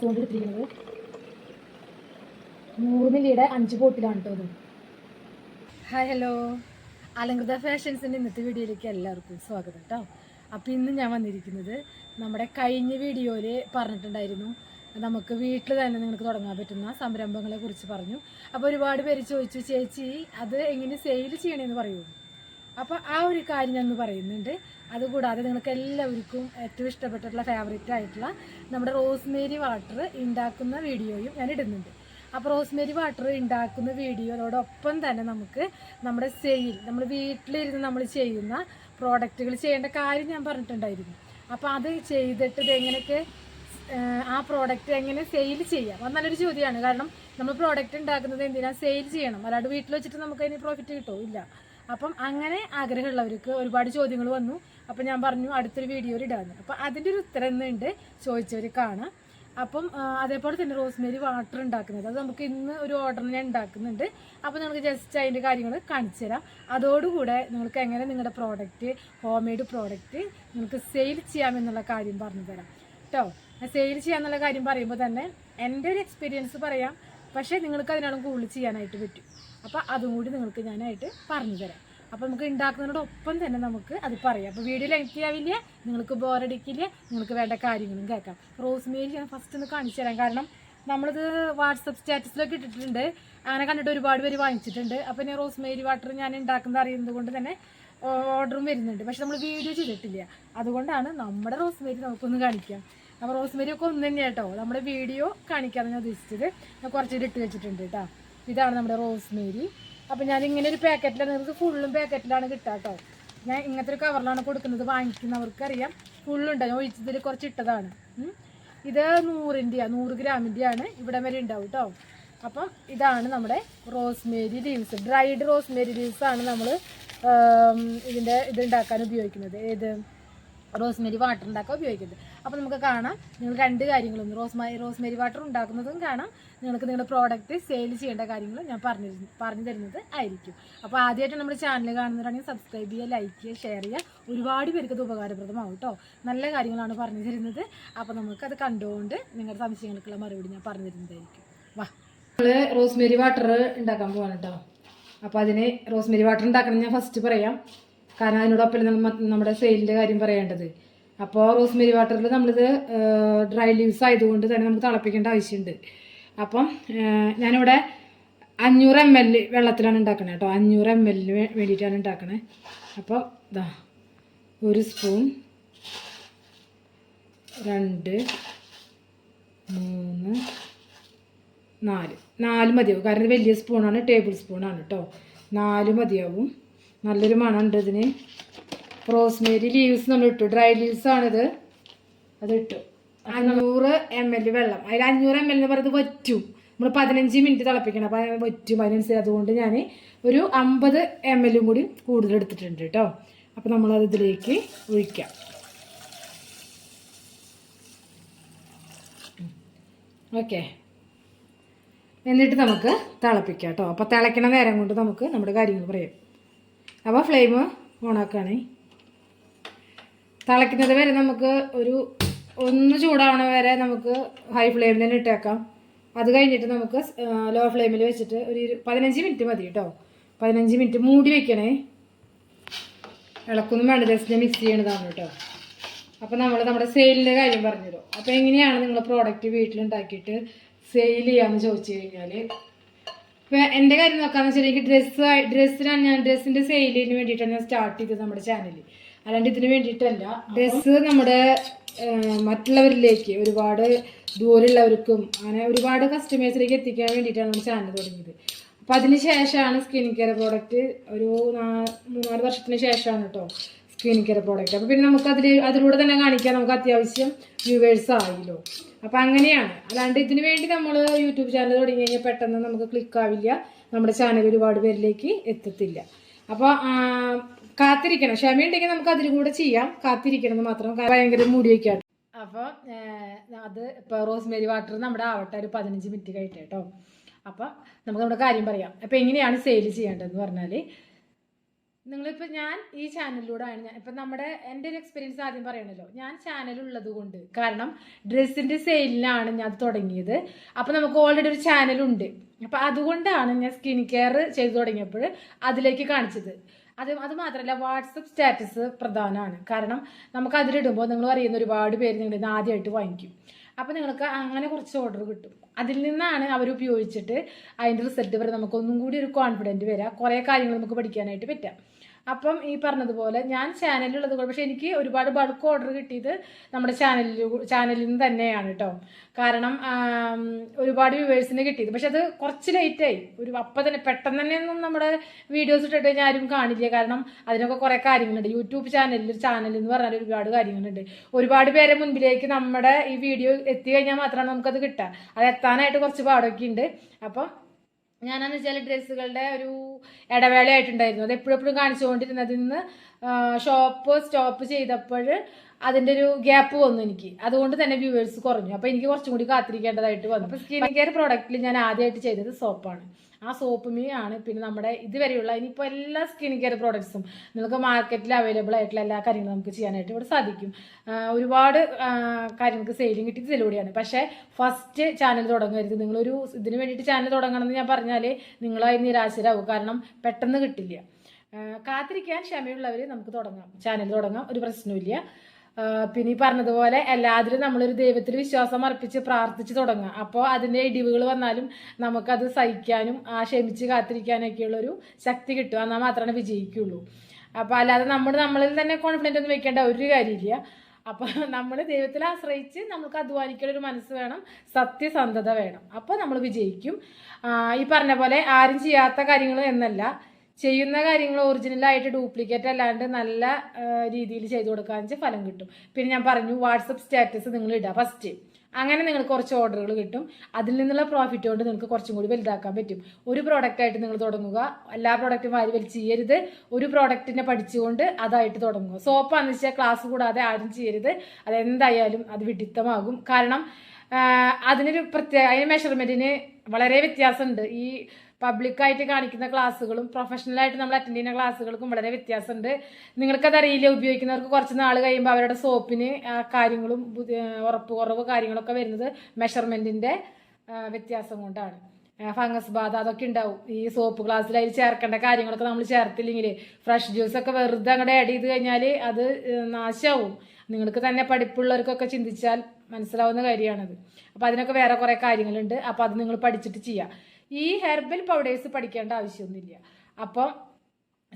കൊണ്ട് എടുത്തിരിക്കുന്നത് നൂറ് മില്ലിയുടെ അഞ്ച് ബോട്ടിലാണ് കേട്ടോ ഹായ് ഹലോ അലങ്കൃത ഫാഷൻസിന്റെ ഇന്നത്തെ വീഡിയോയിലേക്ക് എല്ലാവർക്കും സ്വാഗതം കേട്ടോ. അപ്പോൾ ഇന്ന് ഞാൻ വന്നിരിക്കുന്നത് നമ്മുടെ കഴിഞ്ഞ വീഡിയോയിൽ പറഞ്ഞിട്ടുണ്ടായിരുന്നു. നമുക്ക് വീട്ടിൽ തന്നെ നിങ്ങൾക്ക് തുടങ്ങാൻ പറ്റുന്ന സംരംഭങ്ങളെ കുറിച്ച് പറഞ്ഞു. അപ്പോൾ ഒരുപാട് പേര് ചോദിച്ചു ചേച്ചി അത് എങ്ങനെ സെയിൽ ചെയ്യണമെന്ന് പറയുമോ അപ്പോൾ ആ ഒരു കാര്യം ഞാൻ പറയുന്നുണ്ട്. അതുകൂടാതെ നിങ്ങൾക്ക് എല്ലാവർക്കും ഏറ്റവും ഇഷ്ടപ്പെട്ടിട്ടുള്ള ഫേവറേറ്റ് ആയിട്ടുള്ള നമ്മുടെ റോസ്മേരി വാട്ടർ ഉണ്ടാക്കുന്ന വീഡിയോയും ഞാൻ ഇടുന്നുണ്ട്. അപ്പോൾ റോസ്മേരി വാട്ടർ ഉണ്ടാക്കുന്ന വീഡിയോയോടൊപ്പം തന്നെ നമുക്ക് നമ്മുടെ സെയിൽ നമ്മൾ വീട്ടിലിരുന്ന് നമ്മൾ ചെയ്യുന്ന പ്രോഡക്റ്റുകൾ ചെയ്യേണ്ട കാര്യം ഞാൻ പറഞ്ഞിട്ടുണ്ടായിരുന്നു. അപ്പോൾ അത് ചെയ്തിട്ട് ഇത് എങ്ങനെയൊക്കെ ആ പ്രോഡക്റ്റ് എങ്ങനെ സെയിൽ ചെയ്യാം? അത് നല്ലൊരു ചോദ്യമാണ്. കാരണം നമ്മൾ പ്രോഡക്റ്റ് ഉണ്ടാക്കുന്നത് എന്തിനാ സെയിൽ ചെയ്യണം? അല്ലാണ്ട് വീട്ടിൽ വെച്ചിട്ട് നമുക്ക് അതിന് പ്രോഫിറ്റ് കിട്ടുമോ ഇല്ല. അപ്പം അങ്ങനെ ആഗ്രഹമുള്ളവർക്ക് ഒരുപാട് ചോദ്യങ്ങൾ വന്നു. അപ്പം ഞാൻ പറഞ്ഞു അടുത്തൊരു വീഡിയോയിൽ ഇടാന്ന്. അപ്പം അതിന്റെ ഒരു ഉത്തരം എന്നുണ്ട് ചോദിച്ചവർ കാണാം. അപ്പം അതേപോലെ തന്നെ റോസ്മേരി വാട്ടർ ഉണ്ടാക്കുന്നത്. അത് നമുക്ക് ഇന്ന് ഒരു ഓർഡർ ഞാൻ ഉണ്ടാക്കുന്നുണ്ട്. അപ്പോൾ നിങ്ങൾക്ക് ജസ്റ്റ് അതിന്റെ കാര്യങ്ങൾ കാണിച്ചു തരാം. അതോടുകൂടെ നിങ്ങൾക്ക് എങ്ങനെ നിങ്ങളുടെ പ്രോഡക്റ്റ് ഹോം മെയ്ഡ് പ്രോഡക്റ്റ് നിങ്ങൾക്ക് സെയിൽ ചെയ്യാമെന്നുള്ള കാര്യം പറഞ്ഞു തരാം. കേട്ടോ സെയിൽ ചെയ്യാമെന്നുള്ള കാര്യം പറയുമ്പോൾ തന്നെ എന്റെ ഒരു എക്സ്പീരിയൻസ് പറയാം. പക്ഷേ നിങ്ങൾക്ക് അതിനാണ് കൂടുതൽ ചെയ്യാനായിട്ട് പറ്റും. അപ്പോൾ അതും കൂടി നിങ്ങൾക്ക് ഞാനായിട്ട് പറഞ്ഞു തരാം അപ്പോൾ നമുക്ക് ഉണ്ടാക്കുന്നതിനോടൊപ്പം തന്നെ നമുക്ക് അത് പറയാം. അപ്പോൾ വീഡിയോ ലെങ്തി ആവില്ല നിങ്ങൾക്ക് ബോറടിക്കില്ല നിങ്ങൾക്ക് വേണ്ട കാര്യങ്ങളും കേൾക്കാം. റോസ്മേരി ഞാൻ ഫസ്റ്റ് ഒന്ന് കാണിച്ചു തരാം. കാരണം നമ്മളിത് വാട്സപ്പ് സ്റ്റാറ്റസിലൊക്കെ ഇട്ടിട്ടുണ്ട്. അങ്ങനെ കണ്ടിട്ട് ഒരുപാട് പേര് വാങ്ങിച്ചിട്ടുണ്ട്. അപ്പോൾ ഞാൻ റോസ്മേരി വാട്ടർ ഞാൻ ഉണ്ടാക്കുന്നത് അറിയുന്നത് കൊണ്ട് തന്നെ ഓർഡറും വരുന്നുണ്ട്. പക്ഷെ നമ്മൾ വീഡിയോ ചെയ്തിട്ടില്ല. അതുകൊണ്ടാണ് നമ്മുടെ റോസ്മേരി നമുക്കൊന്ന് കാണിക്കാം. അപ്പോൾ റോസ്മേരി ഒക്കെ ഒന്ന് തന്നെ കേട്ടോ നമ്മുടെ വീഡിയോ കാണിക്കാമെന്ന് ഞാൻ ഉദ്ദേശിച്ചത്. ഞാൻ കുറച്ചിട്ട് ഇട്ട് വെച്ചിട്ടുണ്ട് കേട്ടോ ഇതാണ് നമ്മുടെ റോസ്മേരി. അപ്പം ഞാൻ ഇങ്ങനെ ഒരു പാക്കറ്റിലാണ് നിങ്ങൾക്ക് ഫുള്ളും പാക്കറ്റിലാണ് കിട്ടുക കേട്ടോ ഞാൻ ഇങ്ങനത്തെ ഒരു കവറിലാണ് കൊടുക്കുന്നത് വാങ്ങിക്കുന്നവർക്കറിയാം. ഫുള്ളുണ്ട് ഞാൻ ഒഴിച്ചതിൽ കുറച്ച് ഇട്ടതാണ്. ഇത് നൂറിന്റെയാണ് നൂറ് ഗ്രാമിന്റെയാണ് ഇവിടെ വരെ ഉണ്ടാവും കേട്ടോ അപ്പം ഇതാണ് നമ്മുടെ rosemary leaves dried rosemary leaves ആണ് നമ്മൾ ഇതിന്റെ ഇത് ഉണ്ടാക്കാൻ ഉപയോഗിക്കുന്നത്. ഏത്? റോസ്മേരി വാട്ടർ ഉണ്ടാക്കാൻ ഉപയോഗിക്കുന്നത്. അപ്പോൾ നമുക്ക് കാണാം. നിങ്ങൾ രണ്ട് കാര്യങ്ങളും റോസ്മാരി റോസ്മേരി വാട്ടർ ഉണ്ടാക്കുന്നതും കാണാം. നിങ്ങൾക്ക് നിങ്ങളുടെ പ്രോഡക്റ്റ് സെയിൽ ചെയ്യേണ്ട കാര്യങ്ങൾ ഞാൻ പറഞ്ഞു പറഞ്ഞു തരുന്നത് ആയിരിക്കും. അപ്പോൾ ആദ്യമായിട്ട് നമ്മുടെ ചാനൽ കാണുന്നവരാണെങ്കിൽ സബ്സ്ക്രൈബ് ചെയ്യുക ലൈക്ക് ചെയ്യുക ഷെയർ ചെയ്യുക. ഒരുപാട് പേർക്ക് അത് ഉപകാരപ്രദമാവും കേട്ടോ നല്ല കാര്യങ്ങളാണ് പറഞ്ഞു തരുന്നത്. അപ്പോൾ നമുക്കത് കണ്ടുകൊണ്ട് നിങ്ങളുടെ സംശയങ്ങൾക്കുള്ള മറുപടി ഞാൻ പറഞ്ഞു തരുന്നതായിരിക്കും. വാ. നമ്മൾ റോസ്മേരി വാട്ടർ ഉണ്ടാക്കാൻ പോവാണ് കേട്ടോ അപ്പോൾ അതിന് റോസ്മേരി വാട്ടർ ഉണ്ടാക്കണം ഞാൻ ഫസ്റ്റ് പറയാം. കാരണം അതിനോടൊപ്പം നമ്മുടെ സെയിലിന്റെ കാര്യം പറയേണ്ടത്. അപ്പോൾ റോസ്മേരി വാട്ടറിൽ നമ്മളിത് ഡ്രൈ ലീവ്സ് ആയതുകൊണ്ട് തന്നെ നമുക്ക് തിളപ്പിക്കേണ്ട ആവശ്യമുണ്ട് അപ്പം ഞാനിവിടെ അഞ്ഞൂറ് എം എൽ വെള്ളത്തിലാണ് ഉണ്ടാക്കണത് കേട്ടോ അഞ്ഞൂറ് എം എല്ലിന് വേണ്ടിയിട്ടാണ് ഉണ്ടാക്കണത് അപ്പോൾ ഇതാ ഒരു സ്പൂൺ രണ്ട് മൂന്ന് നാല്. നാല് മതിയാവും. കാരണം വലിയ സ്പൂണാണ് ടേബിൾ സ്പൂണാണ് കേട്ടോ നാല് മതിയാവും. നല്ലൊരു മണമുണ്ട് ഇതിന്. റോസ്മേരി ലീവ്സ് നമ്മൾ ഇട്ടു ഡ്രൈ ലീവ്സ് ആണിത്. അത് ഇട്ടു അഞ്ഞൂറ് എം എൽ വെള്ളം. അതിൽ അഞ്ഞൂറ് എം എൽ എന്ന് പറയുന്നത് വറ്റും. നമ്മൾ പതിനഞ്ച് മിനിറ്റ് തിളപ്പിക്കണം. അപ്പം വറ്റും അതിനനുസരിച്ച് അതുകൊണ്ട് ഞാൻ ഒരു അമ്പത് എം എല്ലും കൂടി കൂടുതൽ എടുത്തിട്ടുണ്ട് കേട്ടോ അപ്പോൾ നമ്മളത് ഇതിലേക്ക് ഒഴിക്കാം. ഓക്കെ. എന്നിട്ട് നമുക്ക് തിളപ്പിക്കാം കേട്ടോ അപ്പോൾ തിളയ്ക്കണ നേരം കൊണ്ട് നമുക്ക് നമ്മുടെ കാര്യങ്ങൾ പറയാം. അപ്പോൾ ഫ്ലെയിം ഓണാക്കുകയാണേ തിളയ്ക്കുന്നത് വരെ നമുക്ക് ഒരു ഒന്ന് ചൂടാവണ വരെ നമുക്ക് ഹൈ ഫ്ലെയിമിൽ തന്നെ ഇട്ടേക്കാം. അത് കഴിഞ്ഞിട്ട് നമുക്ക് ലോ ഫ്ലെയിമിൽ വെച്ചിട്ട് ഒരു പതിനഞ്ച് മിനിറ്റ് മതി കേട്ടോ. പതിനഞ്ച് മിനിറ്റ് മൂടി വെക്കണേ. ഇളക്കൊന്നും വേണ്ട ജസ്റ്റ് മിക്സ് ചെയ്യണതാണ് കേട്ടോ. അപ്പോൾ നമ്മൾ നമ്മുടെ സെയിലിന്റെ കാര്യം പറഞ്ഞുതരും. അപ്പോൾ എങ്ങനെയാണ് നിങ്ങൾ പ്രോഡക്റ്റ് വീട്ടിലുണ്ടാക്കിയിട്ട് സെയിൽ ചെയ്യാമെന്ന് ചോദിച്ചു കഴിഞ്ഞാൽ ഇപ്പോൾ എന്റെ കാര്യം നോക്കാമെന്ന് എനിക്ക് ഡ്രസ്സ് ഡ്രസ്സിനാണ് ഞാൻ ഡ്രസ്സിന്റെ സെയിലിന് വേണ്ടിയിട്ടാണ് ഞാൻ സ്റ്റാർട്ട് ചെയ്തത് നമ്മുടെ ചാനലിൽ അല്ലാണ്ട് ഇതിന് വേണ്ടിയിട്ടല്ല. ഡ്രസ്സ് നമ്മുടെ മറ്റുള്ളവരിലേക്ക് ഒരുപാട് ദൂരമുള്ളവർക്കും അങ്ങനെ ഒരുപാട് കസ്റ്റമേഴ്സിലേക്ക് എത്തിക്കാൻ വേണ്ടിയിട്ടാണ് നമ്മൾ ചാനൽ തുടങ്ങിയത്. അപ്പം അതിന് ശേഷമാണ് സ്കിൻ കെയർ പ്രോഡക്റ്റ് ഒരു മൂന്നാൽ വർഷത്തിന് ശേഷമാണ് കേട്ടോ സ്കിൻ കെയർ പ്രോഡക്റ്റ് അപ്പോൾ പിന്നെ നമുക്ക് അതിൽ അതിലൂടെ തന്നെ കാണിക്കാൻ നമുക്ക് അത്യാവശ്യം വ്യൂവേഴ്സ് ആയില്ലോ. അപ്പോൾ അങ്ങനെയാണ്. അല്ലാണ്ട് ഇതിന് വേണ്ടി നമ്മൾ യൂട്യൂബ് ചാനൽ തുടങ്ങി കഴിഞ്ഞാൽ പെട്ടെന്ന് നമുക്ക് ക്ലിക്ക് ആവില്ല. നമ്മുടെ ചാനൽ ഒരുപാട് പേരിലേക്ക് എത്തത്തില്ല. അപ്പോൾ കാത്തിരിക്കണം. ക്ഷമ ഉണ്ടെങ്കിൽ നമുക്ക് അതിൽ കൂടെ ചെയ്യാം. കാത്തിരിക്കണം മാത്രം. ഭയങ്കര മൂടിയൊക്കെയാണ്. അപ്പൊ അപ്പോൾ അത് ഇപ്പോൾ റോസ്മേരി വാട്ടർ നമ്മുടെ ആവട്ടെ ഒരു പതിനഞ്ച് മിനിറ്റ് കഴിട്ടെ കേട്ടോ. അപ്പോൾ നമുക്ക് നമ്മുടെ കാര്യം പറയാം. അപ്പോൾ എങ്ങനെയാണ് സെയിൽ ചെയ്യേണ്ടതെന്ന് പറഞ്ഞാൽ നിങ്ങളിപ്പോൾ ഞാൻ ഈ ചാനലിലൂടെ ആണ് ഞാൻ ഇപ്പം നമ്മുടെ എന്റെ ഒരു എക്സ്പീരിയൻസ് ആദ്യം പറയണല്ലോ. ഞാൻ ചാനലുള്ളത് കൊണ്ട്. കാരണം ഡ്രസ്സിന്റെ സെയിലിനാണ് ഞാൻ തുടങ്ങിയത്. അപ്പം നമുക്ക് ഓൾറെഡി ഒരു ചാനലുണ്ട് അപ്പം അതുകൊണ്ടാണ് ഞാൻ സ്കിൻ കെയർ ചെയ്തു തുടങ്ങിയപ്പോൾ അതിലേക്ക് കാണിച്ചത്. അത് അത് മാത്രമല്ല വാട്സപ്പ് സ്റ്റാറ്റസ് പ്രധാനമാണ് കാരണം നമുക്ക് അതിലിടുമ്പോൾ നിങ്ങൾ അറിയുന്ന ഒരുപാട് പേര് നിങ്ങളിൽ നിന്ന് ആദ്യമായിട്ട് വാങ്ങിക്കും. അപ്പോൾ നിങ്ങൾക്ക് അങ്ങനെ കുറച്ച് ഓർഡർ കിട്ടും. അതിൽ നിന്നാണ് അവർ ഉപയോഗിച്ചിട്ട് അതിന്റെ റിസൾട്ട് വരെ നമുക്കൊന്നും കൂടി ഒരു കോൺഫിഡന്റ് വരാം. കുറേ കാര്യങ്ങൾ നമുക്ക് പഠിക്കാനായിട്ട് പറ്റാം. അപ്പം ഈ പറഞ്ഞതുപോലെ ഞാൻ ചാനലിലുള്ളത് കൊണ്ട് പക്ഷേ എനിക്ക് ഒരുപാട് ബൾക്ക് ഓർഡർ കിട്ടിയത് നമ്മുടെ ചാനലിൽ ചാനലിൽ നിന്ന് തന്നെയാണ് കേട്ടോ കാരണം ഒരുപാട് വ്യൂവേഴ്സിന് കിട്ടിയത്. പക്ഷെ അത് കുറച്ച് ലേറ്റായി. ഒരു അപ്പം തന്നെ പെട്ടെന്ന് തന്നെ ഒന്നും നമ്മുടെ വീഡിയോസ് ഇട്ടിട്ട് കഴിഞ്ഞാൽ ആരും കാണില്ല. കാരണം അതിനൊക്കെ കുറേ കാര്യങ്ങളുണ്ട്. യൂട്യൂബ് ചാനലിൽ ചാനൽ എന്ന് പറഞ്ഞാൽ ഒരുപാട് കാര്യങ്ങളുണ്ട്. ഒരുപാട് പേരെ മുൻപിലേക്ക് നമ്മുടെ ഈ വീഡിയോ എത്തി കഴിഞ്ഞാൽ മാത്രമാണ് നമുക്കത് കിട്ടുക. അത് എത്താനായിട്ട് കുറച്ച് പാടൊക്കെ ഉണ്ട് അപ്പം ഞാനെന്ന് വെച്ചാൽ ഡ്രസ്സുകളുടെ ഒരു ഇടവേളയായിട്ടുണ്ടായിരുന്നു. അത് എപ്പോഴും എപ്പോഴും കാണിച്ചുകൊണ്ടിരുന്നതിൽ നിന്ന് ഷോപ്പ് സ്റ്റോപ്പ് ചെയ്തപ്പോൾ അതിന്റെ ഒരു ഗ്യാപ്പ് വന്നു എനിക്ക്. അതുകൊണ്ട് തന്നെ വ്യൂവേഴ്സ് കുറഞ്ഞു. അപ്പോൾ എനിക്ക് കുറച്ചും കൂടി കാത്തിരിക്കേണ്ടതായിട്ട് വന്നു. അപ്പോൾ സ്കിൻ കെയർ പ്രോഡക്റ്റിൽ ഞാൻ ആദ്യമായിട്ട് ചെയ്തത് സോപ്പാണ്. ആ സോപ്പ് മീയാണ് പിന്നെ നമ്മുടെ ഇതുവരെയുള്ള ഇനിയിപ്പോൾ എല്ലാ സ്കിൻ കെയർ പ്രോഡക്ട്സും നിങ്ങൾക്ക് മാർക്കറ്റിൽ അവൈലബിൾ ആയിട്ടുള്ള എല്ലാ കാര്യങ്ങളും നമുക്ക് ചെയ്യാനായിട്ട് ഇവിടെ സാധിക്കും. ഒരുപാട് കാര്യങ്ങൾക്ക് സെയിലും കിട്ടി ഇതിലൂടെയാണ്. പക്ഷേ ഫസ്റ്റ് ചാനൽ തുടങ്ങരുത്. നിങ്ങളൊരു ഇതിന് വേണ്ടിയിട്ട് ചാനൽ തുടങ്ങണമെന്ന് ഞാൻ പറഞ്ഞാൽ നിങ്ങളായി നിരാശരാകും കാരണം പെട്ടെന്ന് കിട്ടില്ല. കാത്തിരിക്കാൻ ക്ഷമയുള്ളവർ നമുക്ക് തുടങ്ങാം. ചാനൽ തുടങ്ങാം. ഒരു പ്രശ്നമില്ല പിന്നെ ഈ പറഞ്ഞതുപോലെ എല്ലാത്തിലും നമ്മളൊരു ദൈവത്തിൽ വിശ്വാസം അർപ്പിച്ച് പ്രാർത്ഥിച്ച് തുടങ്ങുക. അപ്പോൾ അതിന്റെ ഇടിവുകൾ വന്നാലും നമുക്കത് സഹിക്കാനും ആ ക്ഷമിച്ച് കാത്തിരിക്കാനൊക്കെയുള്ളൊരു ശക്തി കിട്ടും എന്നാൽ മാത്രമേ വിജയിക്കുള്ളൂ. അപ്പോൾ അല്ലാതെ നമ്മൾ നമ്മളിൽ തന്നെ കോൺഫിഡന്റ് ഒന്നും വെക്കേണ്ട ഒരു കാര്യമില്ല. അപ്പോൾ നമ്മൾ ദൈവത്തിൽ ആശ്രയിച്ച് നമുക്ക് അധ്വാനിക്കുന്ന ഒരു മനസ്സ് വേണം സത്യസന്ധത വേണം. അപ്പോൾ നമ്മൾ വിജയിക്കും. ഈ പറഞ്ഞ പോലെ ആരും ചെയ്യാത്ത കാര്യങ്ങൾ എന്നല്ല. ചെയ്യുന്ന കാര്യങ്ങൾ ഒറിജിനലായിട്ട് ഡ്യൂപ്ലിക്കേറ്റ് അല്ലാണ്ട് നല്ല രീതിയിൽ ചെയ്തു കൊടുക്കാന്ന് വെച്ചാൽ ഫലം കിട്ടും. പിന്നെ ഞാൻ പറഞ്ഞു വാട്സപ്പ് സ്റ്റാറ്റസ് നിങ്ങൾ ഇടുക ഫസ്റ്റ് അങ്ങനെ നിങ്ങൾക്ക് കുറച്ച് ഓർഡറുകൾ കിട്ടും. അതിൽ നിന്നുള്ള പ്രോഫിറ്റ് കൊണ്ട് നിങ്ങൾക്ക് കുറച്ചും കൂടി വലുതാക്കാൻ പറ്റും. ഒരു പ്രോഡക്റ്റ് ആയിട്ട് നിങ്ങൾ തുടങ്ങുക. എല്ലാ പ്രോഡക്റ്റും വാരി വലിച്ച് ചെയ്യരുത്. ഒരു പ്രോഡക്റ്റിനെ പഠിച്ചുകൊണ്ട് അതായിട്ട് തുടങ്ങുക. സോപ്പാന്ന് വെച്ചാൽ ക്ലാസ് കൂടാതെ ആരും ചെയ്യരുത്. അതെന്തായാലും അത് വിഡിത്തമാകും. കാരണം അതിനൊരു പ്രത്യേക അതിന് മെഷർമെന്റിന് വളരെ വ്യത്യാസമുണ്ട്. ഈ പബ്ലിക്കായിട്ട് കാണിക്കുന്ന ക്ലാസ്സുകളും പ്രൊഫഷണലായിട്ട് നമ്മൾ അറ്റൻഡ് ചെയ്യുന്ന ക്ലാസ്സുകൾക്കും വളരെ വ്യത്യാസമുണ്ട്. നിങ്ങൾക്കത് അറിയില്ല ഉപയോഗിക്കുന്നവർക്ക് കുറച്ച് നാൾ കഴിയുമ്പോൾ അവരുടെ സോപ്പിന് കാര്യങ്ങളും ഉറപ്പ് കുറവ് കാര്യങ്ങളൊക്കെ വരുന്നത് മെഷർമെന്റിന്റെ വ്യത്യാസം കൊണ്ടാണ്. ഫംഗസ് ബാധ അതൊക്കെ ഉണ്ടാവും. ഈ സോപ്പ് ഗ്ലാസ്സിൽ അതിൽ ചേർക്കേണ്ട കാര്യങ്ങളൊക്കെ നമ്മൾ ചേർത്തില്ലെങ്കിൽ ഫ്രഷ് ജ്യൂസ് ഒക്കെ വെറുതെ അങ്ങോട്ട് ആഡ് ചെയ്ത് കഴിഞ്ഞാൽ അത് നാശമാവും നിങ്ങൾക്ക് തന്നെ പഠിപ്പുള്ളവർക്കൊക്കെ ചിന്തിച്ചാൽ മനസ്സിലാവുന്ന കാര്യമാണത്. അപ്പോൾ അതിനൊക്കെ വേറെ കുറേ കാര്യങ്ങളുണ്ട്. അപ്പോൾ അത് നിങ്ങൾ പഠിച്ചിട്ട് ചെയ്യാം. ഈ ഹെർബൽ പൗഡേഴ്സ് പഠിക്കേണ്ട ആവശ്യമൊന്നുമില്ല. അപ്പം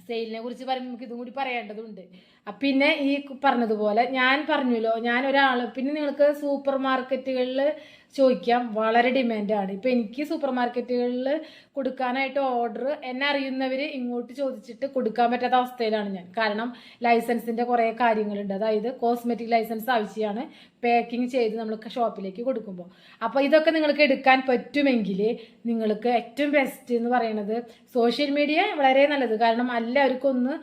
സെയിലിനെ കുറിച്ച് പറയുമ്പോൾ നമുക്ക് ഇതും കൂടി പറയേണ്ടതുണ്ട്. പിന്നെ ഈ പറഞ്ഞതുപോലെ ഞാൻ പറഞ്ഞല്ലോ ഞാൻ ഒരാൾ പിന്നെ നിങ്ങൾക്ക് സൂപ്പർ മാർക്കറ്റുകളിൽ ചോദിക്കാം വളരെ ഡിമാൻഡാണ്. ഇപ്പം എനിക്ക് സൂപ്പർ മാർക്കറ്റുകളിൽ കൊടുക്കാനായിട്ട് ഓർഡർ എന്നെ അറിയുന്നവർ ഇങ്ങോട്ട് ചോദിച്ചിട്ട് കൊടുക്കാൻ പറ്റാത്ത അവസ്ഥയിലാണ് ഞാൻ. കാരണം ലൈസൻസിന്റെ കുറേ കാര്യങ്ങളുണ്ട്. അതായത് കോസ്മെറ്റിക് ലൈസൻസ് ആവശ്യമാണ്. പാക്കിംഗ് ചെയ്ത് നമ്മൾ ഷോപ്പിലേക്ക് കൊടുക്കുമ്പോൾ അപ്പോൾ ഇതൊക്കെ നിങ്ങൾക്ക് എടുക്കാൻ പറ്റുമെങ്കിൽ നിങ്ങൾക്ക് ഏറ്റവും ബെസ്റ്റ് എന്ന് പറയുന്നത് സോഷ്യൽ മീഡിയ വളരെ നല്ലത്. കാരണം എല്ലാവർക്കും ഒന്ന്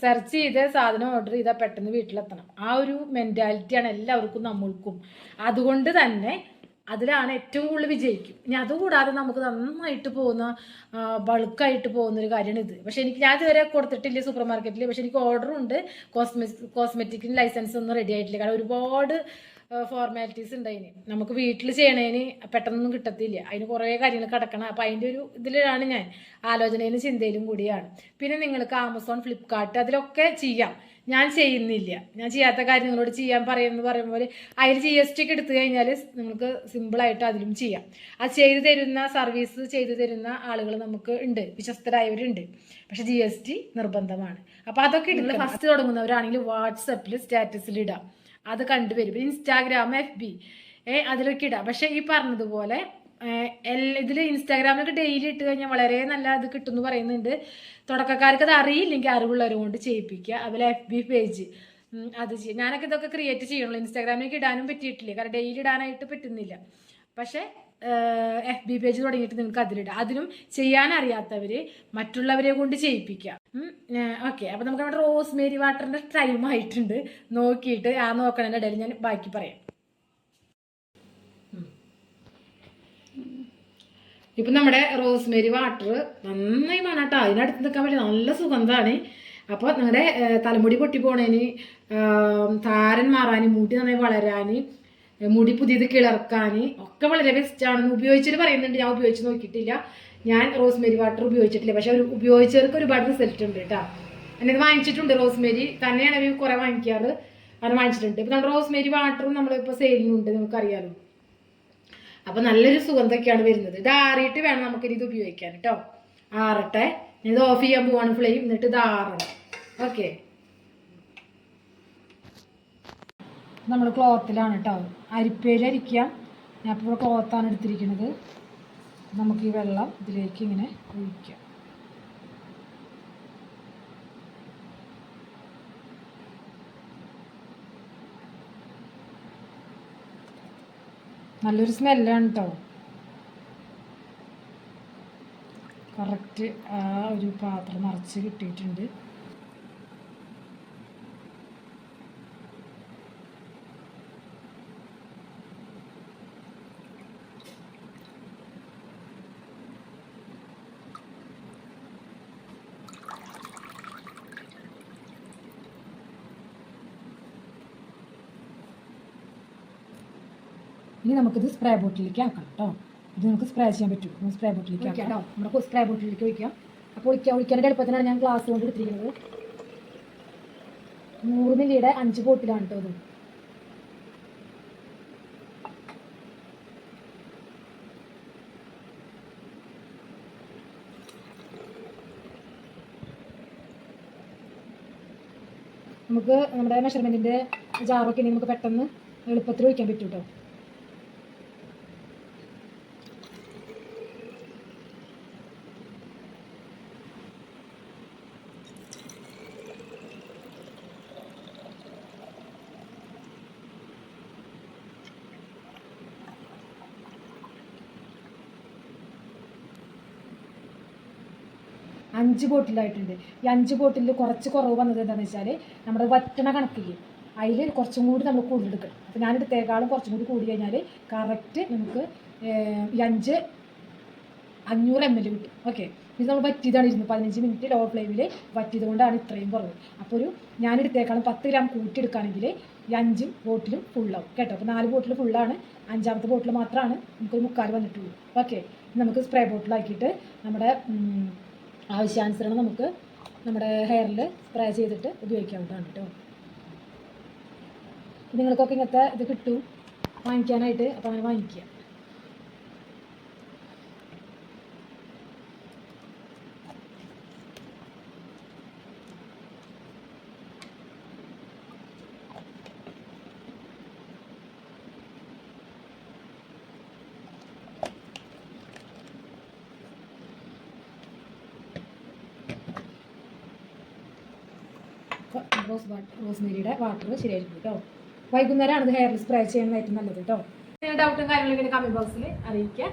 സെർച്ച് ചെയ്ത് സാധനം ഓർഡർ ചെയ്താൽ പെട്ടെന്ന് വീട്ടിലെത്തണം. ആ ഒരു മെന്റാലിറ്റിയാണ് എല്ലാവർക്കും നമ്മൾക്കും. അതുകൊണ്ട് തന്നെ അതിലാണ് ഏറ്റവും കൂടുതൽ വിജയിക്കും. ഇനി അതുകൂടാതെ നമുക്ക് നന്നായിട്ട് പോകുന്ന ബൾക്കായിട്ട് പോകുന്ന ഒരു കാര്യമാണ് ഇത്. പക്ഷെ എനിക്ക് ഞാൻ ഇതുവരെ കൊടുത്തിട്ടില്ല സൂപ്പർ മാർക്കറ്റിൽ പക്ഷെ എനിക്ക് ഓർഡറുണ്ട് കോസ്മെറ്റിക് കോസ്മെറ്റിക്കിന് ലൈസൻസ് ഒന്നും റെഡി ആയിട്ടില്ല. കാരണം ഒരുപാട് ഫോർമാലിറ്റീസ് ഉണ്ട് അതിന് നമുക്ക് വീട്ടിൽ ചെയ്യണേന് പെട്ടെന്നൊന്നും കിട്ടത്തില്ല. അതിന് കുറേ കാര്യങ്ങൾ കിടക്കണം. അപ്പോൾ അതിന്റെ ഒരു ഇതിലാണ് ഞാൻ. ആലോചനയിലും ചിന്തയിലും കൂടിയാണ്. പിന്നെ നിങ്ങൾക്ക് ആമസോൺ ഫ്ലിപ്കാർട്ട് അതിലൊക്കെ ചെയ്യാം. ഞാൻ ചെയ്യുന്നില്ല. ഞാൻ ചെയ്യാത്ത കാര്യങ്ങളോട് ചെയ്യാൻ പറയുമെന്ന് പറയുമ്പോൾ അതിൽ ജി എസ് ടി ഒക്കെ എടുത്തു കഴിഞ്ഞാൽ നിങ്ങൾക്ക് സിമ്പിളായിട്ട് അതിലും ചെയ്യാം. അത് ചെയ്തു തരുന്ന സർവീസ് ചെയ്തു തരുന്ന ആളുകൾ നമുക്ക് ഉണ്ട്. വിശ്വസ്തരായവരുണ്ട്. പക്ഷെ ജി എസ് ടി നിർബന്ധമാണ്. അപ്പോൾ അതൊക്കെ ഇടുന്നത് ഫസ്റ്റ് തുടങ്ങുന്നവരാണെങ്കിൽ വാട്സപ്പിൽ സ്റ്റാറ്റസിൽ ഇടാം അത് കണ്ടുവരും ഇൻസ്റ്റാഗ്രാം എഫ് ബി അതിലൊക്കെ ഇടാം. പക്ഷെ ഈ പറഞ്ഞതുപോലെ ഇതിൽ ഇൻസ്റ്റാഗ്രാമിലൊക്കെ ഡെയിലി ഇട്ട് കഴിഞ്ഞാൽ വളരെ നല്ല ഇത് കിട്ടും എന്ന് പറയുന്നുണ്ട്. തുടക്കക്കാർക്ക് അത് അറിയില്ലെങ്കിൽ അറിവുള്ളവരും കൊണ്ട് ചെയ്യിപ്പിക്കുക. അതുപോലെ എഫ് ബി പേജ് അത് ചെയ്യും. ഞാനൊക്കെ ഇതൊക്കെ ക്രിയേറ്റ് ചെയ്യണുള്ളൂ ഇൻസ്റ്റാഗ്രാമിലേക്ക് ഇടാനും പറ്റിയിട്ടില്ല. കാരണം ഡെയിലി ഇടാനായിട്ട് പറ്റുന്നില്ല. പക്ഷേ എഫ് ബി പേജ് തുടങ്ങിയിട്ട് നിങ്ങൾക്ക് അതിലിടാം. അതിനും ചെയ്യാൻ അറിയാത്തവർ മറ്റുള്ളവരെ കൊണ്ട് ചെയ്യിപ്പിക്കുക ഓക്കെ അപ്പോൾ നമുക്ക് നമ്മുടെ റോസ്മേരി വാട്ടറിന്റെ ടൈം ആയിട്ടുണ്ട്. നോക്കിയിട്ട് ആ നോക്കണതിന്റെ ഇടയിൽ ഞാൻ ബാക്കി പറയാം. ഇപ്പൊ നമ്മുടെ റോസ്മേരി വാട്ടർ നന്നായി വേണം കേട്ടോ അതിനടുത്ത് നിൽക്കാൻ പറ്റില്ല നല്ല സുഗന്ധമാണ് അപ്പോൾ നിങ്ങളുടെ തലമുടി പൊട്ടി പോണേന് താരൻ മാറാനും മുടി നന്നായി വളരാൻ മുടി പുതിയത് കിളർക്കാൻ ഒക്കെ വളരെ ബെസ്റ്റ് ആണെന്ന് ഉപയോഗിച്ചിട്ട് പറയുന്നുണ്ട്. ഞാൻ ഉപയോഗിച്ച് നോക്കിയിട്ടില്ല. ഞാൻ റോസ്മേരി വാട്ടർ ഉപയോഗിച്ചിട്ടില്ല. പക്ഷെ ഒരു ഉപയോഗിച്ചവർക്ക് ഒരുപാട് റിസൾട്ട് ഉണ്ട് കേട്ടോ. എന്നത് വാങ്ങിച്ചിട്ടുണ്ട്. റോസ്മേരി തന്നെയാണ് അവർ കുറേ വാങ്ങിക്കാറ്. അങ്ങനെ വാങ്ങിച്ചിട്ടുണ്ട്. ഇപ്പം നമ്മൾ റോസ്മേരി വാട്ടറും നമ്മളിപ്പോൾ സെയിലിനുണ്ട് നമുക്കറിയാമല്ലോ അപ്പൊ നല്ലൊരു സുഗന്ധമൊക്കെയാണ് വരുന്നത്. ഇത് ആറിയിട്ട് വേണം നമുക്കിനി ഇത് ഉപയോഗിക്കാൻ കേട്ടോ. ആറട്ടെ. ഇത് ഓഫ് ചെയ്യാൻ പോവാണ് ഫ്ലെയിം എന്നിട്ട് ഇത് ആറണം. ഓക്കെ നമ്മൾ ക്ലോത്തിലാണ് കേട്ടോ അരിപ്പയിൽ അരിക്കാം ഞാൻ ഇപ്പോൾ ക്ലോത്താണ് എടുത്തിരിക്കുന്നത്. നമുക്ക് ഈ വെള്ളം ഇതിലേക്ക് ഇങ്ങനെ ഒഴിക്കാം. നല്ലൊരു സ്മെല്ലാണ് കേട്ടോ കറക്റ്റ് ആ ഒരു പാത്രം നിറച്ച് കിട്ടിയിട്ടുണ്ട്. ഇനി നമുക്കിത് സ്പ്രേ ബോട്ടിലേക്ക് ആക്കാം കേട്ടോ ഇത് നമുക്ക് സ്പ്രേ ചെയ്യാൻ പറ്റും. സ്പ്രേ ബോട്ടിലേക്ക് ആക്കാം കേട്ടോ നമ്മുടെ സ്പ്രേ ബോട്ടിലേക്ക് ഒഴിക്കാം. അപ്പോൾ ഒഴിക്കാൻ ഒഴിക്കാന്റെ എളുപ്പത്തിനാണ് ഞാൻ ഗ്ലാസ് കൊണ്ട് എടുത്തിരിക്കുന്നത്. നൂറ് മില്ലിയുടെ അഞ്ച് ബോട്ടിലാണ് കേട്ടോ ഇത്. നമുക്ക് നമ്മുടെ മെഷർമെന്റിന്റെ ജാറൊക്കെ ഉണ്ടെങ്കിൽ നമുക്ക് പെട്ടെന്ന് എളുപ്പത്തിൽ ഒഴിക്കാൻ പറ്റും കേട്ടോ അഞ്ച് ബോട്ടിലായിട്ടുണ്ട്. ഈ അഞ്ച് ബോട്ടിൽ കുറച്ച് കുറവ് വന്നത് എന്താണെന്ന് വെച്ചാൽ നമ്മുടെ വറ്റണ കണക്കില്ലേ? അതിൽ കുറച്ചും കൂടി നമ്മൾ കൂടുതലെടുക്കണം അപ്പോൾ ഞാനെടുത്തേക്കാളും കുറച്ചും കൂടി കൂടി കഴിഞ്ഞാൽ കറക്റ്റ് നമുക്ക് ഈ അഞ്ച് അഞ്ഞൂറ് എം എൽ കിട്ടും. ഓക്കെ ഇത് നമ്മൾ വറ്റിയതാണ് ഇരുന്നു പതിനഞ്ച് മിനിറ്റ് ലോ ഫ്ലെയിമിൽ വറ്റിയത് കൊണ്ടാണ് ഇത്രയും കുറവ്. അപ്പോൾ ഒരു ഞാനെടുത്തേക്കാളും പത്ത് ഗ്രാം കൂട്ടിയെടുക്കുകയാണെങ്കിൽ ഈ അഞ്ചും ബോട്ടിലും ഫുള്ളാവും കേട്ടോ? അപ്പോൾ നാല് ബോട്ടിൽ ഫുള്ളാണ് അഞ്ചാമത്തെ ബോട്ടിൽ മാത്രമാണ് നമുക്കൊരു മുക്കാൽ വന്നിട്ടുള്ളൂ. ഓക്കെ നമുക്ക് സ്പ്രേ ബോട്ടിലാക്കിയിട്ട് നമ്മുടെ ആവശ്യാനുസരണം നമുക്ക് നമ്മുടെ ഹെയറിൽ സ്പ്രേ ചെയ്തിട്ട് ഉപയോഗിക്കാവുന്നതാണ് കേട്ടോ നിങ്ങൾക്കൊക്കെ ഇങ്ങനത്തെ ഇത് കിട്ടും. വാങ്ങിക്കാനായിട്ട് അപ്പോൾ അങ്ങനെ വാങ്ങിക്കുക. റോസ് റോസ്മേരിയുടെ വാട്ടർ ശരിയായിരിക്കും കേട്ടോ വൈകുന്നേരമാണ് ഇത് ഹെയറിൽ സ്പ്രേ ചെയ്യാൻ ഏറ്റവും നല്ലത് കേട്ടോ ഡൗട്ടും കാര്യങ്ങളൊക്കെ കമന്റ് ബോക്സിൽ അറിയിക്കുക.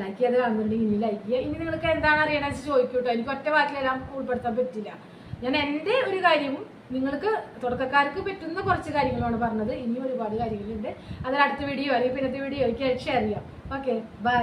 ലൈക്ക് ചെയ്ത് കാണുന്നുണ്ടെങ്കിൽ ഇനി ലൈക്ക് ചെയ്യുക. ഇനി നിങ്ങൾക്ക് എന്താണ് അറിയണമെന്ന് ചോദിക്കൂ കേട്ടോ എനിക്ക് ഒറ്റ വാക്കിലെല്ലാം ഉൾപ്പെടുത്താൻ പറ്റില്ല. ഞാൻ എന്റെ ഒരു കാര്യവും നിങ്ങൾക്ക് തുടക്കക്കാർക്ക് പറ്റുന്ന കുറച്ച് കാര്യങ്ങളാണ് പറഞ്ഞത്. ഇനിയും ഒരുപാട് കാര്യങ്ങളുണ്ട്. അതിൽ അടുത്ത വീഡിയോ അല്ലെങ്കിൽ പിന്നത്തെ വീഡിയോ എനിക്ക് ഷെയർ ചെയ്യാം. Okay bye